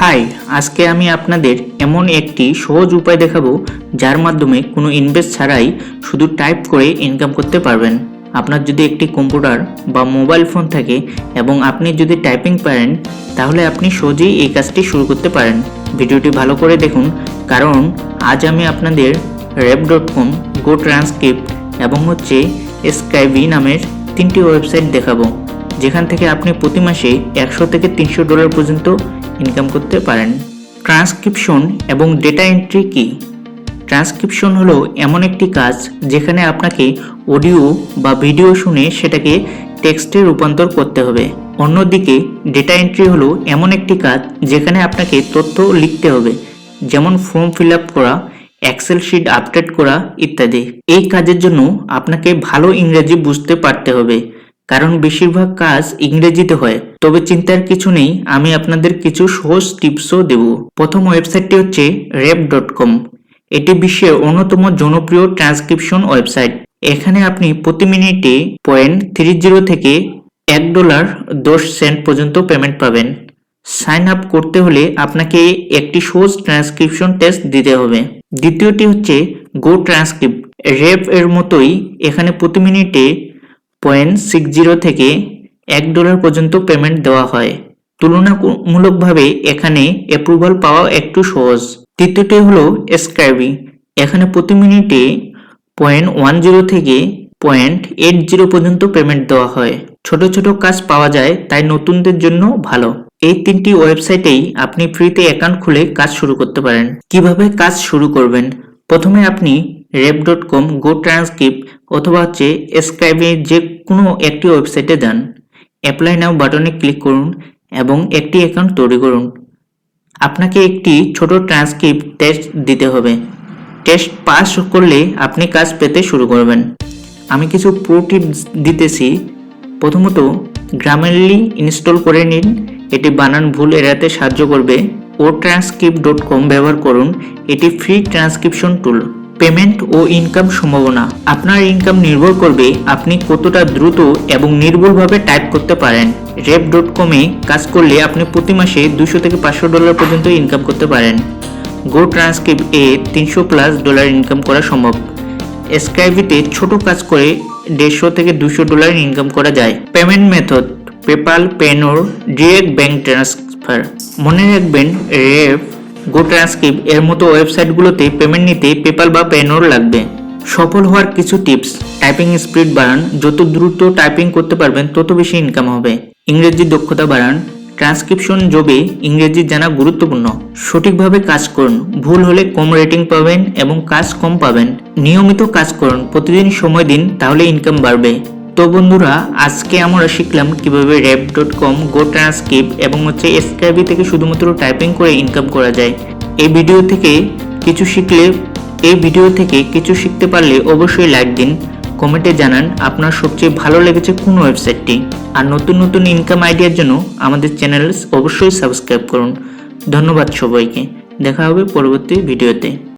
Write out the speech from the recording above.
High, আজকে আমি আপনাদের এমন একটি সহজ উপায় দেখাবো যার মাধ্যমে কোনো ইনভেস্ট ছাড়াই শুধু টাইপ করে ইনকাম করতে পারবেন। আপনার যদি একটি কম্পিউটার বা মোবাইল ফোন থাকে এবং আপনি যদি টাইপিং পারেন, তাহলে আপনি সহজেই এই কাজটি শুরু করতে পারেন। ভিডিওটি ভালো করে দেখুন, কারণ আজ আমি আপনাদের rap dot com go transcript এবং হচ্ছে স্কাইভি নামের তিনটি ওয়েবসাইট দেখাবো, যেখান থেকে আপনি প্রতি মাসে একশো থেকে তিনশো ডলার পর্যন্ত ইনকাম করতে পারেন। ট্রান্সক্রিপশন এবং ডেটা এন্ট্রি কি? ট্রান্সক্রিপশন হলো এমন একটি কাজ যেখানে আপনাকে অডিও বা ভিডিও শুনে সেটাকে টেক্সটে রূপান্তর করতে হবে। অন্যদিকে ডেটা এন্ট্রি হলো এমন একটি কাজ যেখানে আপনাকে তথ্য লিখতে হবে, যেমন ফর্ম ফিল আপ করা এক্সেল শিট আপডেট করা ইত্যাদি। এই কাজের জন্য আপনাকে ভালো ইংরেজি বুঝতে পারতে হবে, কারণ বেশিরভাগ কাজ ইংরেজিতে হয়। তবে চিন্তার কিছু নেই, আমি আপনাদের কিছু সহজ টিপসও দেব। প্রথম ওয়েবসাইটটি হচ্ছে রেপ ডট কম এটি বিশ্বের অন্যতম জনপ্রিয় ট্রান্সক্রিপশন ওয়েবসাইট। এখানে আপনি প্রতি মিনিটে পয়েন্ট থ্রি জিরো থেকে এক ডলার দশ সেন্ট পর্যন্ত পেমেন্ট পাবেন। সাইন আপ করতে হলে আপনাকে একটি সহজ ট্রান্সক্রিপশন টেস্ট দিতে হবে। দ্বিতীয়টি হচ্ছে গো ট্রান্সক্রিপ্ট রেপ এর মতোই এখানে প্রতি মিনিটে পয়েন্ট সিক্স জিরো থেকে এক ডলার পর্যন্ত পেমেন্ট দেওয়া হয়। তুলনামূলকভাবে এখানে অ্যাপ্রুভাল পাওয়া একটু সহজ। তৃতীয়টি হলো স্ক্রাইবি এখানে প্রতি মিনিটে পয়েন্ট ওয়ান জিরো থেকে পয়েন্ট এইট জিরো পর্যন্ত পেমেন্ট দেওয়া হয়। ছোট ছোট কাজ পাওয়া যায়, তাই নতুনদের জন্য ভালো। এই তিনটি ওয়েবসাইটেই আপনি ফ্রিতে অ্যাকাউন্ট খুলে কাজ শুরু করতে পারেন। কীভাবে কাজ শুরু করবেন? প্রথমে আপনি রেপ ডট কম গো ট্রান্সক্রিপ্ট অথবা হচ্ছে স্ক্রাইবে যে কোনো একটি ওয়েবসাইটে যান। অ্যাপ্লাই নাও বাটনে ক্লিক করুন এবং একটি অ্যাকাউন্ট তৈরি করুন। আপনাকে একটি ছোট ট্রান্সক্রিপ্ট টেস্ট দিতে হবে। টেস্ট পাস করলে আপনি কাজ পেতে শুরু করবেন। আমি কিছু প্রো টিপস দিতেছি। প্রথমত গ্রামারলি ইনস্টল করে নিন। এটি বানান ভুল এড়াতে সাহায্য করবে। ও ট্রান্সক্রিপ্ট ডট কম ব্যবহার করুন। এটি ফ্রি ট্রান্সক্রিপশন টুল পেমেন্ট ও ইনকাম সম্ভাবনা। আপনার ইনকাম নির্ভর করবে আপনি কতটা দ্রুত এবং নির্ভুলভাবে টাইপ করতে পারেন। রেপ ডট কমে কাজ করলে আপনি প্রতি মাসে দুশো থেকে পাঁচশো ডলার পর্যন্ত ইনকাম করতে পারেন। গো ট্রান্সক্রিপ্ট এ তিনশো প্লাস ডলার ইনকাম করা সম্ভব। স্ক্রাইবিতে ছোট কাজ করে দেড়শো থেকে দুশো ডলার ইনকাম করা যায়। Payment method PayPal Payoneer direct bank transfer মনে রাখবেন রেপ গো ট্রান্সক্রিপ্ট এর মতো ওয়েবসাইটগুলোতে পেমেন্ট নিতে পেপাল বা পেনোর লাগবে। সফল হওয়ার কিছু টিপস টাইপিং স্পিড বাড়ান। যত দ্রুত টাইপিং করতে পারবেন, তত বেশি ইনকাম হবে। ইংরেজি দক্ষতা বাড়ান। ট্রান্সক্রিপশন জবে ইংরেজি জানা গুরুত্বপূর্ণ। সঠিকভাবে কাজ করুন। ভুল হলে কম রেটিং পাবেন এবং কাজ কম পাবেন। নিয়মিত কাজ করুন। প্রতিদিন সময় দিন, তাহলে ইনকাম বাড়বে। তো বন্ধুরা, আজকে আমরা শিখলাম কীভাবে র্যাপ ডট কম গো ট্রান্সক্রিপ্ট এবং হচ্ছে এসক্রাইবি থেকে শুধুমাত্র টাইপিং করে ইনকাম করা যায়। এই ভিডিও থেকে কিছু শিখলে, এই ভিডিও থেকে কিছু শিখতে পারলে অবশ্যই লাইক দিন কমেন্টে জানান আপনার সবচেয়ে ভালো লেগেছে কোন ওয়েবসাইটটি আর নতুন নতুন ইনকাম আইডিয়ার জন্য আমাদের চ্যানেল অবশ্যই সাবস্ক্রাইব করুন। ধন্যবাদ সবাইকে। দেখা হবে পরবর্তী ভিডিওতে